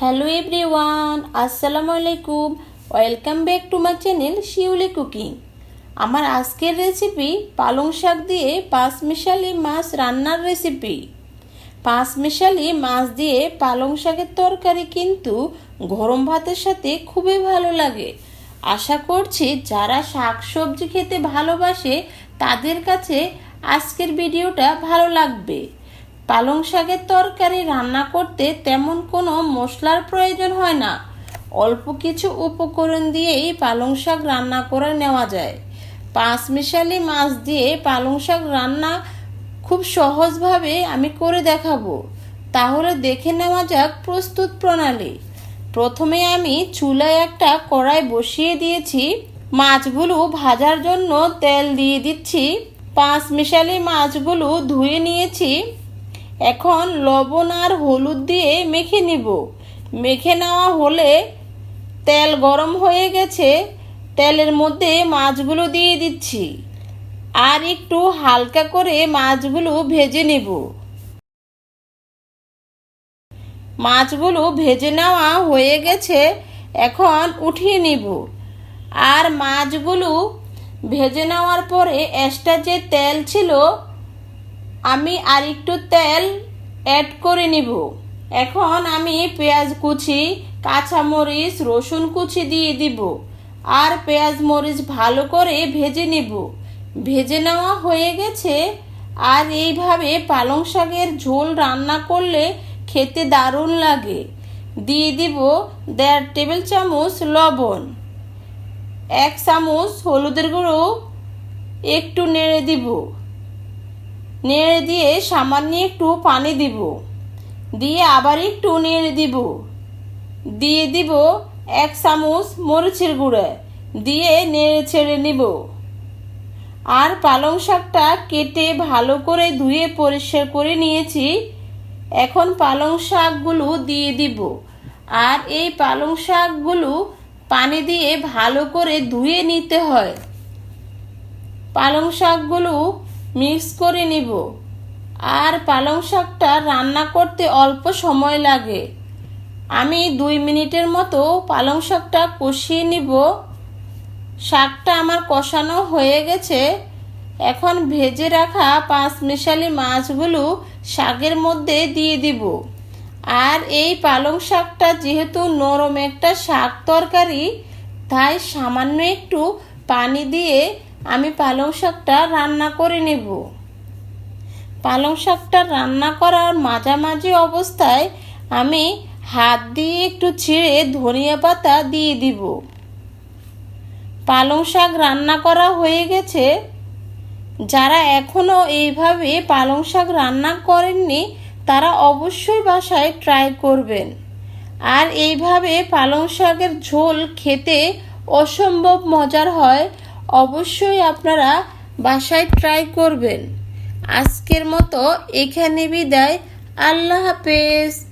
Hello everyone আসসালামু আলাইকুম welcome back to my channel Shiuli cooking আমার আজকের রেসিপি পালং শাক দিয়ে পাঁচ মিশালি মাছ রান্নার রেসিপি পাঁচ মিশালি মাছ দিয়ে পালং শাকের তরকারি কিন্তু গরম ভাতের সাথে খুবই ভালো লাগে। আশা করছি যারা শাক সবজি খেতে ভালোবাসে, তাদের কাছে আজকের ভিডিওটা ভালো লাগবে। পালং শাকের তরকারি রান্না করতে তেমন কোনো মশলার প্রয়োজন হয় না। অল্প কিছু উপকরণ দিয়েই পালং শাক রান্না করে নেওয়া যায়। পাঁচ মিশালি মাছ দিয়ে পালং শাক রান্না খুব সহজভাবে আমি করে দেখাবো। তাহলে দেখে নেওয়া যাক প্রস্তুত প্রণালী। প্রথমে আমি চুলায় একটা কড়াই বসিয়ে দিয়েছি। মাছগুলো ভাজার জন্য তেল দিয়ে দিচ্ছি। পাঁচ মিশালি মাছগুলো ধুয়ে নিয়েছি। এখন লবণ আর হলুদ দিয়ে মেখে নিব। মেখে নেওয়া হলে তেল গরম হয়ে গেছে, তেলের মধ্যে মাছগুলো দিয়ে দিচ্ছি। আর একটু হালকা করে মাছগুলো ভেজে নেব। মাছগুলো ভেজে নেওয়া হয়ে গেছে, এখন উঠিয়ে নিব। আর মাছগুলো ভেজে নেওয়ার পরে এক্সট্রা যে তেল ছিল আমি আর একটু তেল অ্যাড করে নিব। এখন আমি পেঁয়াজ কুচি, কাঁচামরিচ, রসুন কুচি দিয়ে দিব আর পেঁয়াজ মরিচ ভালো করে ভেজে নিব। ভেজে নেওয়া হয়ে গেছে আর এইভাবে পালং শাকের ঝোল রান্না করলে খেতে দারুণ লাগে। দিয়ে দিব দেড় টেবিল চামচ লবণ, এক চামচ হলুদের গুঁড়ো, একটু নেড়ে দিব। নেড়ে দিয়ে সামান্য একটু পানি দিব। দিয়ে আবার একটু নেড়ে দিব। দিয়ে দিব এক চামচ মরিচের গুঁড়ো। দিয়ে নেড়ে ছেড়ে নিব। আর পালং শাকটা কেটে ভালো করে ধুয়ে পরিষ্কার করে নিয়েছি। এখন পালং শাকগুলো দিয়ে দিব। আর এই পালং শাকগুলো পানি দিয়ে ভালো করে ধুয়ে নিতে হয়। পালং শাকগুলো মিক্স করে নিব। আর পালং শাকটা রান্না করতে অল্প সময় লাগে। আমি দুই মিনিটের মতো পালং শাকটা কষিয়ে নিব। শাকটা আমার কষানো হয়ে গেছে। এখন ভেজে রাখা পাঁচ মিশালি মাছগুলো শাকের মধ্যে দিয়ে দিব। আর এই পালং শাকটা যেহেতু নরম একটা শাক তরকারি, তাই সামান্য একটু পানি দিয়ে আমি পালং শাকটা রান্না করে নেব। পালং শাকটা রান্না করার মাঝামাঝি অবস্থায় আমি হাত দিয়ে একটু ছিঁড়ে ধনিয়া পাতা দিয়ে দিব। পালং শাক রান্না করা হয়ে গেছে। যারা এখনও এইভাবে পালং শাক রান্না করেননি, তারা অবশ্যই বাসায় ট্রাই করবেন। আর এইভাবে পালং শাকের ঝোল খেতে অসম্ভব মজার হয়। অবশ্যই আপনারা বাসায় ট্রাই করবেন। আজকের মতো এখানে বিদায়। আল্লাহ হাফেজ।